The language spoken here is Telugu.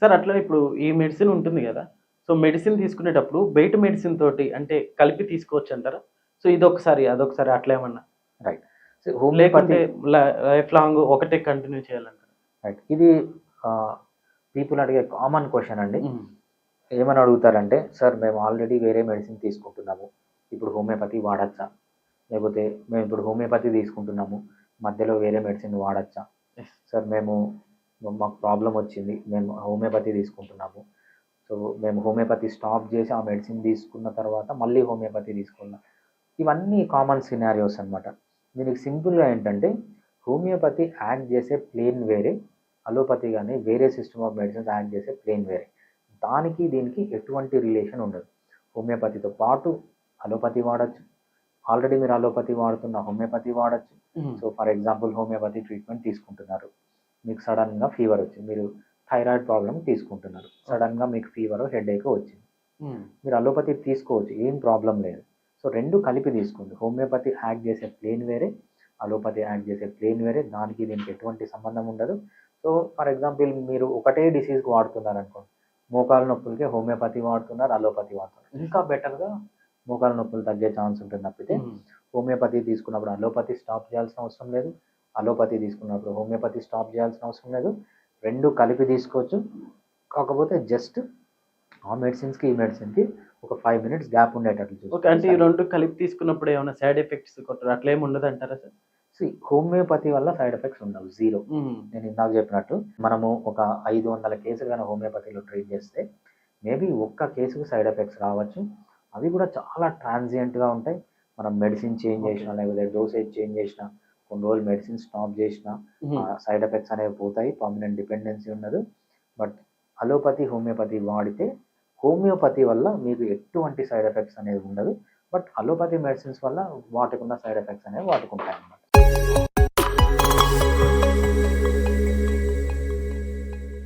సార్ అట్లా ఇప్పుడు ఈ మెడిసిన్ ఉంటుంది కదా. సో మెడిసిన్ తీసుకునేటప్పుడు బయట మెడిసిన్ తోటి అంటే కలిపి తీసుకోవచ్చు అంటారా సో ఇది ఒకసారి అదొకసారి అట్లా ఏమన్నా? సో హోమియోపతి లేకుంటే లైఫ్ లాంగ్ ఒకటే కంటిన్యూ చేయాలంటారా? రైట్ ఇది పీపుల్ అడిగే కామన్ క్వశ్చన్ అండి. ఏమని అడుగుతారంటే సార్ మేము ఆల్రెడీ వేరే మెడిసిన్ తీసుకుంటున్నాము. ఇప్పుడు హోమియోపతి వాడచ్చా? లేకపోతే మేము ఇప్పుడు హోమియోపతి తీసుకుంటున్నాము. మధ్యలో వేరే మెడిసిన్ వాడచ్చా. సార్ మేము మాకు ప్రాబ్లం వచ్చింది. మేము హోమియోపతి తీసుకుంటున్నాము. సో మేము హోమియోపతి స్టాప్ చేసి ఆ మెడిసిన్ తీసుకున్న తర్వాత మళ్ళీ హోమియోపతి తీసుకున్నాం. ఇవన్నీ కామన్ సినారియోస్ అన్నమాట. దీనికి సింపుల్గా ఏంటంటే హోమియోపతి యాక్ట్ చేసే ప్లేన్ వేరే అలోపతి కానీ వేరే సిస్టమ్ ఆఫ్ మెడిసిన్స్ యాక్ట్ చేసే ప్లేన్ వేరే. దానికి దీనికి ఎటువంటి రిలేషన్ ఉండదు. హోమియోపతితో పాటు అలోపతి వాడచ్చు. ఆల్రెడీ మీరు అలోపతి వాడుతున్న హోమియోపతి వాడచ్చు. So for example homeopathy treatment తీసుకుంటున్నారు. మీకు సడన్గా ఫీవర్ వచ్చింది. మీరు థైరాయిడ్ ప్రాబ్లం తీసుకుంటున్నారు. సడన్గా మీకు ఫీవర్ హెడేక్ వచ్చింది. మీరు అలోపతి తీసుకోవచ్చు. ఏం ప్రాబ్లం లేదు. సో రెండు కలిపి తీసుకోండి. హోమియోపతి యాక్ట్ చేసే ప్లేన్ వేరే అలోపతి యాక్ట్ చేసే ప్లేన్ వేరే. దానికి దీనికి ఎటువంటి సంబంధం ఉండదు. సో ఫర్ ఎగ్జాంపుల్ మీరు ఒకటే డిసీజ్కి వాడుతున్నారు అనుకోండి మోకాల నొప్పులకి హోమియోపతి వాడుతున్నారు అలోపతి వాడుతున్నారు. ఇంకా బెటర్గా మోకాల నొప్పులు తగ్గే ఛాన్స్ ఉంటుంది తప్పితే హోమియోపతి తీసుకున్నప్పుడు అలోపతి స్టాప్ చేయాల్సిన అవసరం లేదు. అలోపతి తీసుకున్నప్పుడు హోమియోపతి స్టాప్ చేయాల్సిన అవసరం లేదు. రెండు కలిపి తీసుకోవచ్చు. కాకపోతే జస్ట్ ఆ మెడిసిన్స్కి ఈ మెడిసిన్కి ఒక ఫైవ్ మినిట్స్ గ్యాప్ ఉండేటట్లు ఓకే అంటే ఈ రెండు కలిపి తీసుకున్నప్పుడు ఏమైనా సైడ్ ఎఫెక్ట్స్ కొట్టరు అట్లా ఉండదు అంటారా సార్? See, హోమియోపతి వల్ల సైడ్ ఎఫెక్ట్స్ ఉండవు జీరో నేను ఇందాక చెప్పినట్టు మనము ఒక ఐదు వందల కేసులు కానీ హోమియోపతిలో ట్రీట్ చేస్తే మేబీ ఒక్క కేసుకు సైడ్ ఎఫెక్ట్స్ రావచ్చు. అవి కూడా చాలా ట్రాన్సియంట్గా ఉంటాయి. మనం మెడిసిన్ చేంజ్. చేసినా లేకపోతే డోసేజ్ చేంజ్ చేసినా కొన్ని రోజులు మెడిసిన్ స్టాప్ చేసినా సైడ్ ఎఫెక్ట్స్ అనేవి పోతాయి పర్మనెంట్ డిపెండెన్సీ ఉండదు బట్ అలోపతి హోమియోపతి వాడితే హోమియోపతి వల్ల మీకు ఎటువంటి సైడ్ ఎఫెక్ట్స్ అనేవి ఉండదు. బట్ అలోపతి మెడిసిన్స్ వల్ల వాటికున్న సైడ్ ఎఫెక్ట్స్ అనేవి వాటికి ఉంటాయి అన్నమాట